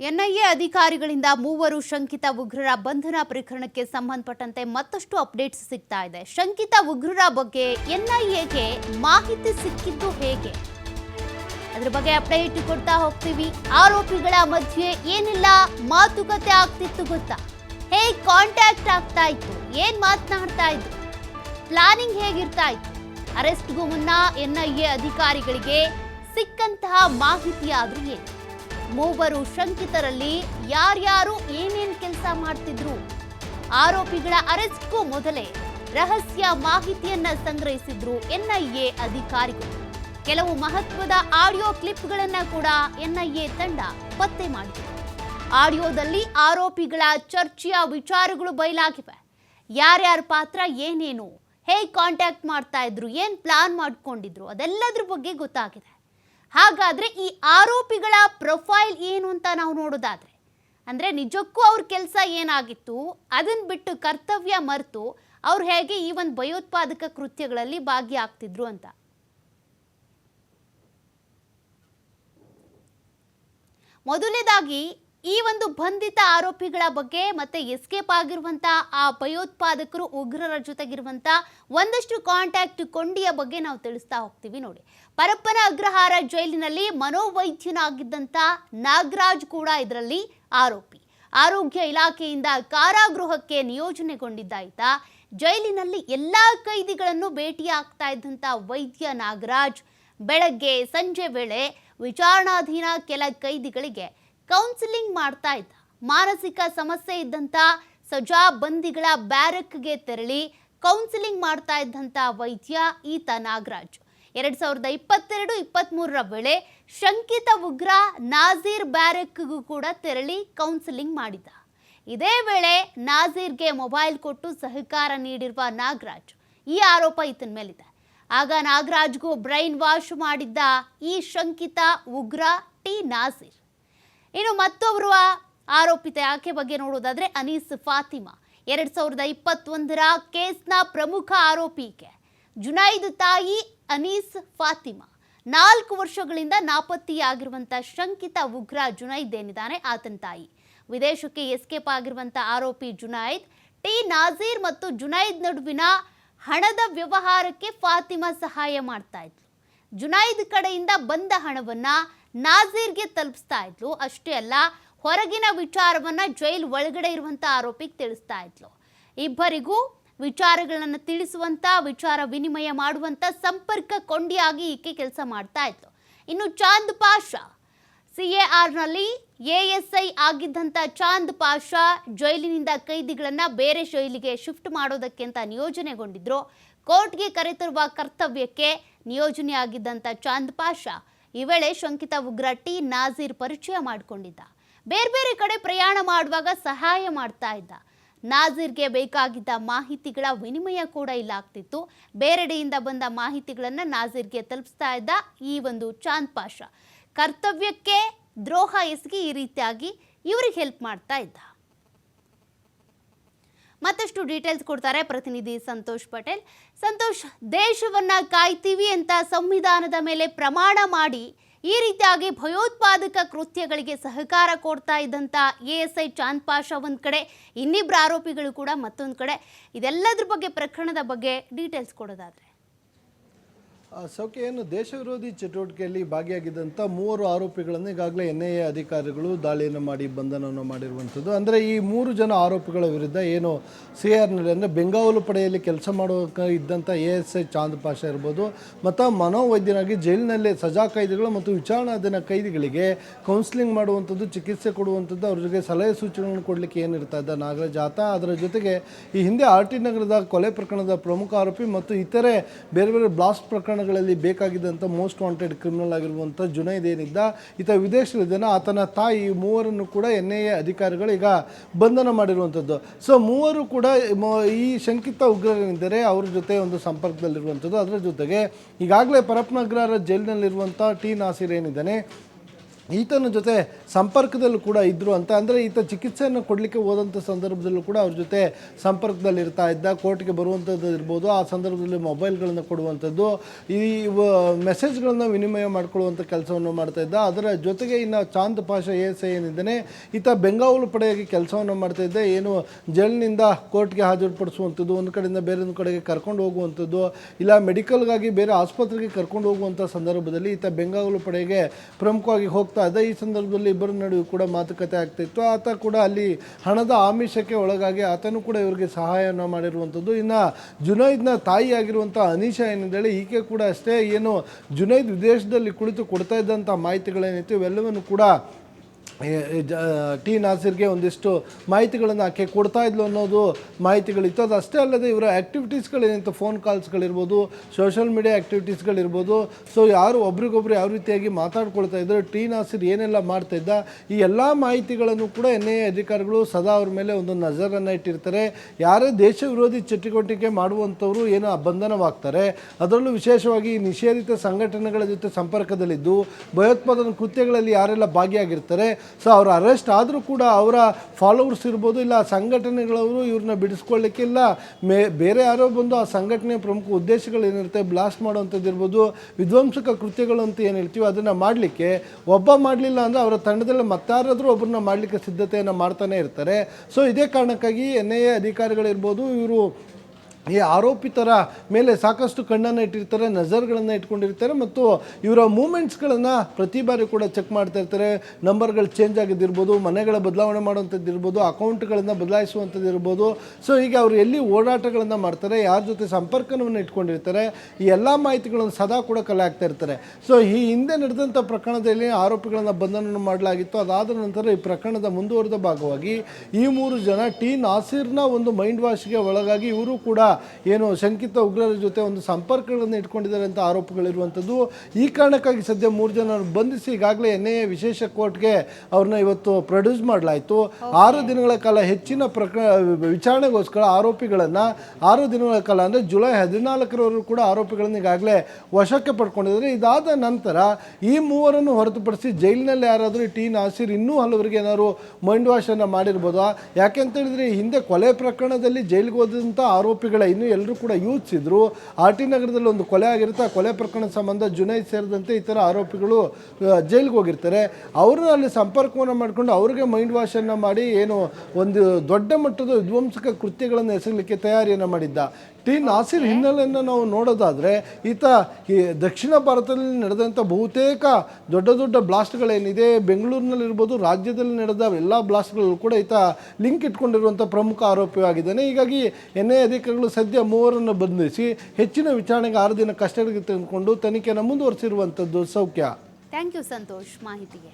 NIA ಅಧಿಕಾರಿಗಳಿಂದ ಮೂವರು ಶಂಕಿತ ಉಗ್ರರ ಬಂಧನ ಪ್ರಕರಣಕ್ಕೆ ಸಂಬಂಧಪಟ್ಟಂತೆ ಮತ್ತಷ್ಟು ಅಪ್ಡೇಟ್ಸ್ ಸಿಗ್ತಾ ಇದೆ. ಶಂಕಿತ ಉಗ್ರರ ಬಗ್ಗೆ ಎನ್ಐಎಗೆ ಮಾಹಿತಿ ಸಿಕ್ಕಿದ್ದು ಹೇಗೆ? ಅದ್ರ ಬಗ್ಗೆ ಅಪ್ಡೇಟ್ ಕೊಡ್ತಾ ಹೋಗ್ತೀವಿ. ಆರೋಪಿಗಳ ಮಧ್ಯೆ ಏನೆಲ್ಲ, ಮಾತುಕತೆ ಆಗ್ತಿತ್ತು ಗೊತ್ತಾ? ಹೇ ಕಾಂಟ್ಯಾಕ್ಟ್ ಆಗ್ತಾ ಇತ್ತು? ಏನ್ ಮಾತನಾಡ್ತಾ ಇದ್ರು? ಪ್ಲಾನಿಂಗ್ ಹೇಗಿರ್ತಾ ಇತ್ತು? ಅರೆಸ್ಟ್ಗೂ ಮುನ್ನ ಎನ್ಐಎ ಅಧಿಕಾರಿಗಳಿಗೆ ಸಿಕ್ಕಂತಹ ಮಾಹಿತಿ ಆದ್ರೂ ಏನು? ಮೂವರು ಶಂಕಿತರಲ್ಲಿ ಯಾರ್ಯಾರು ಏನೇನ್ ಕೆಲಸ ಮಾಡ್ತಿದ್ರು? ಆರೋಪಿಗಳ ಅರೆಸ್ಟ್ಗೂ ಮೊದಲೇ ರಹಸ್ಯ ಮಾಹಿತಿಯನ್ನ ಸಂಗ್ರಹಿಸಿದ್ರು ಎನ್ಐಎ ಅಧಿಕಾರಿಗಳು. ಕೆಲವು ಮಹತ್ವದ ಆಡಿಯೋ ಕ್ಲಿಪ್ಗಳನ್ನ ಕೂಡ ಎನ್ಐಎ ತಂಡ ಪತ್ತೆ ಮಾಡಿದೆ. ಆಡಿಯೋದಲ್ಲಿ ಆರೋಪಿಗಳ ಚರ್ಚೆಯ ವಿಚಾರಗಳು ಬಯಲಾಗಿವೆ. ಯಾರ್ಯಾರ ಪಾತ್ರ ಏನೇನು, ಹೇಗೆ ಕಾಂಟ್ಯಾಕ್ಟ್ ಮಾಡ್ತಾ ಇದ್ರು, ಏನು ಪ್ಲಾನ್ ಮಾಡ್ಕೊಂಡಿದ್ರು, ಅದೆಲ್ಲದ್ರ ಬಗ್ಗೆ ಗೊತ್ತಾಗಿದೆ. ಹಾಗಾದ್ರೆ ಈ ಆರೋಪಿಗಳ ಪ್ರೊಫೈಲ್ ಏನು ಅಂತ ನಾವು ನೋಡೋದಾದರೆ, ಅಂದರೆ ನಿಜಕ್ಕೂ ಅವ್ರ ಕೆಲಸ ಏನಾಗಿತ್ತು ಅದನ್ನ ಬಿಟ್ಟು ಕರ್ತವ್ಯ ಮರೆತು ಅವ್ರು ಹೇಗೆ ಈ ಒಂದು ಭಯೋತ್ಪಾದಕ ಕೃತ್ಯಗಳಲ್ಲಿ ಭಾಗಿಯಾಗ್ತಿದ್ರು ಅಂತ? ಮೊದಲನೇದಾಗಿ, ಈ ಒಂದು ಬಂಧಿತ ಆರೋಪಿಗಳ ಬಗ್ಗೆ ಮತ್ತೆ ಎಸ್ಕೇಪ್ ಆಗಿರುವಂತಹ ಆ ಭಯೋತ್ಪಾದಕರು ಉಗ್ರರ ಜೊತೆಗಿರುವಂತಹ ಒಂದಷ್ಟು ಕಾಂಟ್ಯಾಕ್ಟ್ ಕೊಂಡಿಯ ಬಗ್ಗೆ ನಾವು ತಿಳಿಸ್ತಾ ಹೋಗ್ತೀವಿ ನೋಡಿ. ಪರಪ್ಪನ ಅಗ್ರಹಾರ ಜೈಲಿನಲ್ಲಿ ಮನೋವೈದ್ಯನಾಗಿದ್ದಂಥ ನಾಗರಾಜ್ ಕೂಡ ಇದರಲ್ಲಿ ಆರೋಪಿ. ಆರೋಗ್ಯ ಇಲಾಖೆಯಿಂದ ಕಾರಾಗೃಹಕ್ಕೆ ನಿಯೋಜನೆಗೊಂಡಿದ್ದ ಜೈಲಿನಲ್ಲಿ ಎಲ್ಲ ಕೈದಿಗಳನ್ನು ಭೇಟಿಯಾಗ್ತಾ ಇದ್ದಂಥ ವೈದ್ಯ ನಾಗರಾಜ್. ಬೆಳಗ್ಗೆ ಸಂಜೆ ವೇಳೆ ವಿಚಾರಣಾಧೀನ ಕೆಲ ಕೈದಿಗಳಿಗೆ ಕೌನ್ಸಿಲಿಂಗ್ ಮಾಡ್ತಾ ಇದ್ದ. ಮಾನಸಿಕ ಸಮಸ್ಯೆ ಇದ್ದಂಥ ಸಜಾ ಬಂದಿಗಳ ಬ್ಯಾರಕ್ಗೆ ತೆರಳಿ ಕೌನ್ಸಿಲಿಂಗ್ ಮಾಡ್ತಾ ಇದ್ದಂಥ ವೈದ್ಯ ಈತ ನಾಗರಾಜ್. ಎರಡ್ ಸಾವಿರದ ಇಪ್ಪತ್ತೆರಡು ಇಪ್ಪತ್ತ್ಮೂರರ ವೇಳೆ ಶಂಕಿತ ಉಗ್ರ ನಾಜೀರ್ ಬ್ಯಾರೆಕ್ಗೂ ಕೂಡ ತೆರಳಿ ಕೌನ್ಸಿಲಿಂಗ್ ಮಾಡಿದ್ದ ಇದೇ ವೇಳೆ ನಾಜೀರ್ಗೆ ಮೊಬೈಲ್ ಕೊಟ್ಟು ಸಹಕಾರ ನೀಡಿರುವ ನಾಗರಾಜ್ ಈ ಆರೋಪ ಈತನ ಮೇಲಿದೆ. ಆಗ ನಾಗರಾಜ್ಗೂ ಬ್ರೈನ್ ವಾಶ್ ಮಾಡಿದ್ದ ಈ ಶಂಕಿತ ಉಗ್ರ ಟಿ ನಾಜೀರ್. ಇನ್ನು ಮತ್ತೊಬ್ಬರು ಆರೋಪಿತ, ಆಕೆ ಬಗ್ಗೆ ನೋಡೋದಾದ್ರೆ ಅನೀಸ್ ಫಾತಿಮಾ. ಎರಡ್ ಸಾವಿರದ ಇಪ್ಪತ್ತೊಂದರ ಕೇಸ್ನ ಪ್ರಮುಖ ಆರೋಪಿ ಈಕೆ. ಜುನೈದ್ ತಾಯಿ ಅನೀಸ್ ಫಾತಿಮಾ. ನಾಲ್ಕು ವರ್ಷಗಳಿಂದ ನಾಪತ್ತೆಯಾಗಿರುವಂಥ ಶಂಕಿತ ಉಗ್ರ ಜುನೈದ್ ಏನಿದ್ದಾನೆ? ಆತನ ತಾಯಿ. ವಿದೇಶಕ್ಕೆ ಎಸ್ಕೇಪ್ ಆಗಿರುವಂಥ ಆರೋಪಿ ಜುನೈದ್, ಟಿ ನಾಜೀರ್ ಮತ್ತು ಜುನೈದ್ ನಡುವಿನ ಹಣದ ವ್ಯವಹಾರಕ್ಕೆ ಫಾತಿಮಾ ಸಹಾಯ ಮಾಡ್ತಾ ಇದ್ಲು. ಜುನೈದ್ ಕಡೆಯಿಂದ ಬಂದ ಹಣವನ್ನು ನಾಜೀರ್ಗೆ ತಲುಪಿಸ್ತಾ ಇದ್ಲು. ಅಷ್ಟೇ ಅಲ್ಲ, ಹೊರಗಿನ ವಿಚಾರವನ್ನ ಜೈಲ್ ಒಳಗಡೆ ಇರುವಂಥ ಆರೋಪಿಗೆ ತಿಳಿಸ್ತಾ ಇದ್ಲು. ಇಬ್ಬರಿಗೂ ವಿಚಾರಗಳನ್ನು ತಿಳಿಸುವಂಥ ವಿಚಾರ ವಿನಿಮಯ ಮಾಡುವಂಥ ಸಂಪರ್ಕ ಕೊಂಡಿಯಾಗಿ ಈಕೆ ಕೆಲಸ ಮಾಡ್ತಾ ಇತ್ತು ಇನ್ನು ಚಾಂದ್ ಪಾಷಾ ಎಸ್ ಐ ಆಗಿದ್ದಂಥ ಚಾಂದ್ ಪಾಷಾ ಜೈಲಿನಿಂದ ಕೈದಿಗಳನ್ನು ಬೇರೆ ಶೈಲಿಗೆ ಶಿಫ್ಟ್ ಮಾಡೋದಕ್ಕೆ ಅಂತ ನಿಯೋಜನೆಗೊಂಡಿದ್ರು. ಕೋರ್ಟ್ಗೆ ಕರೆತರುವ ಕರ್ತವ್ಯಕ್ಕೆ ನಿಯೋಜನೆ ಆಗಿದ್ದಂಥ ಚಾಂದ್ ಪಾಷಾ ಈ ವೇಳೆ ಶಂಕಿತ ಉಗ್ರ ಟಿ ನಾಜೀರ್ ಪರಿಚಯ ಮಾಡಿಕೊಂಡಿದ್ದ. ಬೇರೆ ಬೇರೆ ಕಡೆ ಪ್ರಯಾಣ ಮಾಡುವಾಗ ಸಹಾಯ ಮಾಡ್ತಾ ಇದ್ದ. ನಾಜೀರ್ಗೆ ಬೇಕಾಗಿದ್ದ ಮಾಹಿತಿಗಳ ವಿನಿಮಯ ಕೂಡ ಇಲ್ಲಾಗ್ತಿತ್ತು. ಬೇರೆಡೆಯಿಂದ ಬಂದ ಮಾಹಿತಿಗಳನ್ನು ನಾಜೀರ್ಗೆ ತಲುಪಿಸ್ತಾ ಇದ್ದ ಈ ಒಂದು ಚಾಂದ್ ಪಾಷ. ಕರ್ತವ್ಯಕ್ಕೆ ದ್ರೋಹ ಎಸಗಿ ಈ ರೀತಿಯಾಗಿ ಇವ್ರಿಗೆ ಹೆಲ್ಪ್ ಮಾಡ್ತಾ ಇದ್ದ. ಮತ್ತಷ್ಟು ಡೀಟೇಲ್ಸ್ ಕೊಡ್ತಾರೆ ಪ್ರತಿನಿಧಿ ಸಂತೋಷ್ ಪಟೇಲ್. ಸಂತೋಷ್, ದೇಶವನ್ನ ಕಾಯ್ತೀವಿ ಅಂತ ಸಂವಿಧಾನದ ಮೇಲೆ ಪ್ರಮಾಣ ಮಾಡಿ ಈ ರೀತಿಯಾಗಿ ಭಯೋತ್ಪಾದಕ ಕೃತ್ಯಗಳಿಗೆ ಸಹಕಾರ ಕೊಡ್ತಾ ಇದ್ದಂಥ A S I Chand Pasha ಒಂದು ಕಡೆ ಇನ್ನಿಬ್ಬರು ಆರೋಪಿಗಳು ಕೂಡ ಮತ್ತೊಂದು ಕಡೆ. ಇದೆಲ್ಲದ್ರ ಬಗ್ಗೆ ಪ್ರಕರಣದ ಬಗ್ಗೆ ಡೀಟೇಲ್ಸ್ ಕೊಡೋದಾದ್ರೆ. ಸೌಖ್ಯ ಏನು ದೇಶ ವಿರೋಧಿ ಚಟುವಟಿಕೆಯಲ್ಲಿ ಭಾಗಿಯಾಗಿದ್ದಂಥ ಮೂವರು ಆರೋಪಿಗಳನ್ನು ಈಗಾಗಲೇ ಎನ್ ಐ ಎ ಅಧಿಕಾರಿಗಳು ದಾಳಿಯನ್ನು ಮಾಡಿ ಬಂಧನವನ್ನು ಮಾಡಿರುವಂಥದ್ದು. ಅಂದರೆ ಈ ಮೂರು ಜನ ಆರೋಪಿಗಳ ವಿರುದ್ಧ ಏನು ಸಿ ಆರ್ನಲ್ಲಿ ಅಂದರೆ ಬೆಂಗಾವಲು ಪಡೆಯಲ್ಲಿ ಕೆಲಸ ಮಾಡುವ ಇದ್ದಂಥ A S I Chand Pasha ಇರ್ಬೋದು, ಮತ್ತು ಮನೋವೈದ್ಯನಾಗಿ ಜೈಲಿನಲ್ಲಿ ಸಜಾ ಕೈದಿಗಳು ಮತ್ತು ವಿಚಾರಣಾಧೀನ ಕೈದಿಗಳಿಗೆ ಕೌನ್ಸಿಲಿಂಗ್ ಮಾಡುವಂಥದ್ದು, ಚಿಕಿತ್ಸೆ ಕೊಡುವಂಥದ್ದು, ಅವ್ರ ಜೊತೆಗೆ ಸಲಹೆ ಸೂಚನೆಗಳನ್ನು ಕೊಡಲಿಕ್ಕೆ ಏನಿರ್ತಾ ಇದ್ದ ನಾಗರಾಜ್ ಆತ. ಅದರ ಜೊತೆಗೆ ಈ ಹಿಂದೆ ಆರ್ ಟಿ ನಗರದ ಕೊಲೆ ಪ್ರಕರಣದ ಪ್ರಮುಖ ಆರೋಪಿ ಮತ್ತು ಇತರೆ ಬೇರೆ ಬೇರೆ ಬ್ಲಾಸ್ಟ್ ಪ್ರಕರಣಗಳಲ್ಲಿ ಬೇಕಾಗಿದ್ದಂಥ ಮೋಸ್ಟ್ ವಾಂಟೆಡ್ ಕ್ರಿಮಿನಲ್ ಆಗಿರುವಂಥ ಜುನೈದ್ ಏನಿದ್ದ, ಈತ ವಿದೇಶದಲ್ಲಿದ್ದಾನೆ. ಆತನ ತಾಯಿ ಮೂವರನ್ನು ಕೂಡ ಎನ್ ಐ ಎ ಅಧಿಕಾರಿಗಳು ಈಗ ಬಂಧನ ಮಾಡಿರುವಂಥದ್ದು ಸೊ ಮೂವರು ಕೂಡ ಈ ಶಂಕಿತ ಉಗ್ರರೇನಿದ್ದಾರೆ ಅವ್ರ ಜೊತೆ ಒಂದು ಸಂಪರ್ಕದಲ್ಲಿರುವಂಥದ್ದು ಅದರ ಜೊತೆಗೆ ಈಗಾಗಲೇ ಪರಪ್ನಗರ ಜೈಲಿನಲ್ಲಿರುವಂಥ ಟಿ ನಾಸಿರ್ ಏನಿದ್ದಾನೆ ಈತನ ಜೊತೆ ಸಂಪರ್ಕದಲ್ಲೂ ಕೂಡ ಇದ್ದರು ಅಂತ. ಅಂದರೆ ಈತ ಚಿಕಿತ್ಸೆಯನ್ನು ಕೊಡಲಿಕ್ಕೆ ಹೋದಂಥ ಸಂದರ್ಭದಲ್ಲೂ ಕೂಡ ಅವ್ರ ಜೊತೆ ಸಂಪರ್ಕದಲ್ಲಿ ಇರ್ತಾ ಇದ್ದ, ಕೋರ್ಟ್ಗೆ ಬರುವಂಥದ್ದು ಇರ್ಬೋದು, ಆ ಸಂದರ್ಭದಲ್ಲಿ ಮೊಬೈಲ್ಗಳನ್ನು ಕೊಡುವಂಥದ್ದು ಈ ಮೆಸೇಜ್ಗಳನ್ನು ವಿನಿಮಯ ಮಾಡಿಕೊಳ್ಳುವಂಥ ಕೆಲಸವನ್ನು ಮಾಡ್ತಾ ಇದ್ದ. ಅದರ ಜೊತೆಗೆ ಇನ್ನು ಚಾಂದ್ ಪಾಷ ಎಸ್ ಏನಿದ್ದಾನೆ, ಈತ ಬೆಂಗಾವಲು ಪಡೆಯಾಗಿ ಕೆಲಸವನ್ನು ಮಾಡ್ತಾ ಇದ್ದ. ಏನು ಜೈಲಿನಿಂದ ಕೋರ್ಟ್ಗೆ ಹಾಜರುಪಡಿಸುವಂಥದ್ದು ಒಂದು ಕಡೆಯಿಂದ ಬೇರೆ ಒಂದು ಕಡೆಗೆ ಕರ್ಕೊಂಡು ಹೋಗುವಂಥದ್ದು ಇಲ್ಲ ಮೆಡಿಕಲ್ಗಾಗಿ ಬೇರೆ ಆಸ್ಪತ್ರೆಗೆ ಕರ್ಕೊಂಡು ಹೋಗುವಂಥ ಸಂದರ್ಭದಲ್ಲಿ ಈತ ಬೆಂಗಾವಲು ಪಡೆಗೆ ಪ್ರಮುಖವಾಗಿ ಹೋಗ್ತಾ ಇದ್ದ ಈ ಸಂದರ್ಭದಲ್ಲಿ ಇಬ್ಬರ ನಡುವೆ ಕೂಡ ಮಾತುಕತೆ ಆಗ್ತಿತ್ತು. ಆತ ಕೂಡ ಅಲ್ಲಿ ಹಣದ ಆಮಿಷಕ್ಕೆ ಒಳಗಾಗಿ ಆತನು ಕೂಡ ಇವರಿಗೆ ಸಹಾಯವನ್ನು ಮಾಡಿರುವಂಥದ್ದು. ಇನ್ನು ಜುನೈದ್ನ ತಾಯಿ ಆಗಿರುವಂಥ ಅನೀಶಾ ಏನಿದ್ದಾಳೆ, ಈಕೆ ಕೂಡ ಅಷ್ಟೇ ಏನು ಜುನೈದ್ ವಿದೇಶದಲ್ಲಿ ಕುಳಿತು ಕೊಡ್ತಾ ಇದ್ದಂಥ ಮಾಹಿತಿಗಳೇನಿತ್ತು, ಇವೆಲ್ಲವನ್ನು ಕೂಡ ಟಿ ನಾಸಿರ್ಗೆ ಒಂದಿಷ್ಟು ಮಾಹಿತಿಗಳನ್ನು ಆಕೆ ಕೊಡ್ತಾ ಇದ್ಲು ಅನ್ನೋದು ಮಾಹಿತಿಗಳಿತ್ತು. ಅದು ಅಷ್ಟೇ ಅಲ್ಲದೆ ಇವರ ಆ್ಯಕ್ಟಿವಿಟೀಸ್ಗಳೇನಿತ್ತು ಫೋನ್ ಕಾಲ್ಸ್ಗಳಿರ್ಬೋದು ಸೋಷಿಯಲ್ ಮೀಡಿಯಾ ಆ್ಯಕ್ಟಿವಿಟೀಸ್ಗಳಿರ್ಬೋದು ಸೊ ಯಾರು ಒಬ್ರಿಗೊಬ್ರು ಯಾವ ರೀತಿಯಾಗಿ ಮಾತಾಡ್ಕೊಳ್ತಾ ಇದ್ದರು ಟಿ ನಾಸಿರ್ ಏನೆಲ್ಲ ಮಾಡ್ತಾ ಇದ್ದ, ಈ ಎಲ್ಲ ಮಾಹಿತಿಗಳನ್ನು ಕೂಡ ಎನ್ ಎ ಅಧಿಕಾರಿಗಳು ಸದಾ ಅವ್ರ ಮೇಲೆ ಒಂದು ನಜರನ್ನು ಇಟ್ಟಿರ್ತಾರೆ. ಯಾರೇ ದೇಶ ವಿರೋಧಿ ಚಟುವಟಿಕೆ ಮಾಡುವಂಥವ್ರು ಏನು ಬಂಧನವಾಗ್ತಾರೆ ಅದರಲ್ಲೂ ವಿಶೇಷವಾಗಿ ನಿಷೇಧಿತ ಸಂಘಟನೆಗಳ ಜೊತೆ ಸಂಪರ್ಕದಲ್ಲಿದ್ದು, ಭಯೋತ್ಪಾದನಾ ಕೃತ್ಯಗಳಲ್ಲಿ ಯಾರೆಲ್ಲ ಭಾಗಿಯಾಗಿರ್ತಾರೆ ಸೊ ಅವರು ಅರೆಸ್ಟ್ ಆದರೂ ಕೂಡ ಅವರ ಫಾಲೋವರ್ಸ್ ಇರ್ಬೋದು, ಇಲ್ಲ ಸಂಘಟನೆಗಳವರು ಇವ್ರನ್ನ ಬಿಡಿಸ್ಕೊಳ್ಳಿಕ್ಕೆ ಇಲ್ಲ. ಮೇ, ಬೇರೆ ಯಾರೋ ಬಂದು ಆ ಸಂಘಟನೆಯ ಪ್ರಮುಖ ಉದ್ದೇಶಗಳು ಏನಿರುತ್ತೆ ಬ್ಲಾಸ್ಟ್ ಮಾಡುವಂಥದ್ದು ಇರ್ಬೋದು, ವಿಧ್ವಂಸಕ ಕೃತ್ಯಗಳು ಅಂತ ಏನು ಹೇಳ್ತೀವಿ ಅದನ್ನು ಮಾಡಲಿಕ್ಕೆ ಒಬ್ಬ ಮಾಡಲಿಲ್ಲ ಅಂದರೆ ಅವರ ತಂಡದಲ್ಲಿ ಮತ್ತಾರಾದರೂ ಒಬ್ಬರನ್ನ ಮಾಡಲಿಕ್ಕೆ ಸಿದ್ಧತೆಯನ್ನು ಮಾಡ್ತಾನೆ ಇರ್ತಾರೆ. ಸೊ ಇದೇ ಕಾರಣಕ್ಕಾಗಿ ಎನ್ ಐ ಎ ಅಧಿಕಾರಿಗಳಿರ್ಬೋದು, ಇವರು ಈ ಆರೋಪಿತರ ಮೇಲೆ ಸಾಕಷ್ಟು ಕಣ್ಣನ್ನು ಇಟ್ಟಿರ್ತಾರೆ, ನಜರ್ಗಳನ್ನು ಇಟ್ಕೊಂಡಿರ್ತಾರೆ ಮತ್ತು ಇವರ ಮೂಮೆಂಟ್ಸ್ಗಳನ್ನು ಪ್ರತಿ ಬಾರಿ ಕೂಡ ಚೆಕ್ ಮಾಡ್ತಾ ಇರ್ತಾರೆ. ನಂಬರ್ಗಳು ಚೇಂಜ್ ಆಗಿದ್ದಿರ್ಬೋದು, ಮನೆಗಳ ಬದಲಾವಣೆ ಮಾಡುವಂಥದ್ದು ಇರ್ಬೋದು, ಅಕೌಂಟ್ಗಳನ್ನು ಬದಲಾಯಿಸುವಂಥದ್ದು ಇರ್ಬೋದು. ಸೊ ಹೀಗೆ ಅವರು ಎಲ್ಲಿ ಓಡಾಟಗಳನ್ನು ಮಾಡ್ತಾರೆ, ಯಾರ ಜೊತೆ ಸಂಪರ್ಕವನ್ನು ಇಟ್ಕೊಂಡಿರ್ತಾರೆ, ಈ ಎಲ್ಲ ಮಾಹಿತಿಗಳನ್ನು ಸದಾ ಕೂಡ ಕಲೆ ಆಗ್ತಾ ಇರ್ತಾರೆ. ಸೊ, ಈ ಹಿಂದೆ ನಡೆದಂಥ ಪ್ರಕರಣದಲ್ಲಿ ಆರೋಪಿಗಳನ್ನು ಬಂಧನ ಮಾಡಲಾಗಿತ್ತು. ಅದಾದ ನಂತರ ಈ ಪ್ರಕರಣದ ಮುಂದುವರೆದ ಭಾಗವಾಗಿ ಈ ಮೂರು ಜನ ಟಿ ನಾಸೀರ್ನ ಒಂದು ಮೈಂಡ್ ವಾಶ್ಗೆ ಒಳಗಾಗಿ ಇವರು ಕೂಡ ಏನು ಶಂಕಿತ ಉಗ್ರರ ಜೊತೆ ಒಂದು ಸಂಪರ್ಕಗಳನ್ನು ಇಟ್ಕೊಂಡಿದ್ದಾರೆ ಅಂತ ಆರೋಪಗಳಿರುವಂಥದ್ದು. ಈ ಕಾರಣಕ್ಕಾಗಿ ಸದ್ಯ ಮೂರು ಜನ ಬಂಧಿಸಿ ಈಗಾಗಲೇ ಎನ್ ಐ ಎ ವಿಶೇಷ ಕೋರ್ಟ್ಗೆ ಅವ್ರನ್ನ ಇವತ್ತು ಪ್ರೊಡ್ಯೂಸ್ ಮಾಡಲಾಯಿತು. ಆರು ದಿನಗಳ ಕಾಲ ಹೆಚ್ಚಿನ ಪ್ರಕರಣ ವಿಚಾರಣೆಗೋಸ್ಕರ ಆರೋಪಿಗಳನ್ನು ಆರು ದಿನಗಳ ಕಾಲ ಅಂದರೆ ಜುಲೈ ಹದಿನಾಲ್ಕರವರೆಗೂ ಕೂಡ ಆರೋಪಿಗಳನ್ನು ಈಗಾಗಲೇ ವಶಕ್ಕೆ ಪಡ್ಕೊಂಡಿದ್ದಾರೆ. ಇದಾದ ನಂತರ ಈ ಮೂವರನ್ನು ಹೊರತುಪಡಿಸಿ ಜೈಲಿನಲ್ಲಿ ಯಾರಾದರೂ ಟಿ ನಾಸೀರ್ ಇನ್ನೂ ಹಲವರಿಗೆ ಏನಾದರೂ ಮೈಂಡ್ ವಾಶನ್ನು ಮಾಡಿರ್ಬೋದಾ? ಯಾಕೆಂತ ಹೇಳಿದರೆ ಹೇಳಿದ್ರೆ ಹಿಂದೆ ಕೊಲೆ ಪ್ರಕರಣದಲ್ಲಿ ಜೈಲಿಗೆ ಹೋದಂಥ ಆರೋಪಿಗಳ ಇನ್ನೂ ಎಲ್ಲರೂ ಕೂಡ ಯೂತ್ಸ್ ಇದ್ದರು ಆರ್ ಟಿ ನಗರದಲ್ಲಿ ಒಂದು ಕೊಲೆ ಆಗಿರುತ್ತೆ. ಆ ಕೊಲೆ ಪ್ರಕರಣ ಸಂಬಂಧ ಜುನೈದ್ ಸೇರಿದಂತೆ ಇತರ ಆರೋಪಿಗಳು ಜೈಲಿಗೆ ಹೋಗಿರ್ತಾರೆ. ಅವ್ರನ್ನ ಅಲ್ಲಿ ಸಂಪರ್ಕವನ್ನು ಮಾಡಿಕೊಂಡು ಅವ್ರಿಗೆ ಮೈಂಡ್ ವಾಶನ್ನು ಮಾಡಿ ಏನು ಒಂದು ದೊಡ್ಡ ಮಟ್ಟದ ವಿಧ್ವಂಸಕ ಕೃತ್ಯಗಳನ್ನು ಎಸಗಲಿಕ್ಕೆ ತಯಾರಿಯನ್ನು ಮಾಡಿದ್ದ. ಟಿ ನಾಸಿರ್ ಹಿನ್ನೆಲೆಯನ್ನು ನಾವು ನೋಡೋದಾದರೆ ಈತ ಈ ದಕ್ಷಿಣ ಭಾರತದಲ್ಲಿ ನಡೆದಂಥ ಬಹುತೇಕ ದೊಡ್ಡ ದೊಡ್ಡ ಬ್ಲಾಸ್ಟ್ಗಳೇನಿದೆ ಬೆಂಗಳೂರಿನಲ್ಲಿರ್ಬೋದು ರಾಜ್ಯದಲ್ಲಿ ನಡೆದ ಎಲ್ಲ ಬ್ಲಾಸ್ಟ್ಗಳಲ್ಲೂ ಕೂಡ ಈತ ಲಿಂಕ್ ಇಟ್ಕೊಂಡಿರುವಂಥ ಪ್ರಮುಖ ಆರೋಪಿಯಾಗಿದ್ದಾನೆ. ಹೀಗಾಗಿ ಎನ್ ಐ ಅಧಿಕಾರಿಗಳು ಸದ್ಯ ಮೂವರನ್ನು ಬಂಧಿಸಿ ಹೆಚ್ಚಿನ ವಿಚಾರಣೆಗೆ ಆರು ದಿನ ಕಸ್ಟಡಿಗೆ ತೆಗೆದುಕೊಂಡು ತನಿಖೆಯನ್ನು ಮುಂದುವರಿಸಿರುವಂಥದ್ದು ಸೌಖ್ಯ. ಥ್ಯಾಂಕ್ ಯು ಸಂತೋಷ್ ಮಾಹಿತಿಗೆ.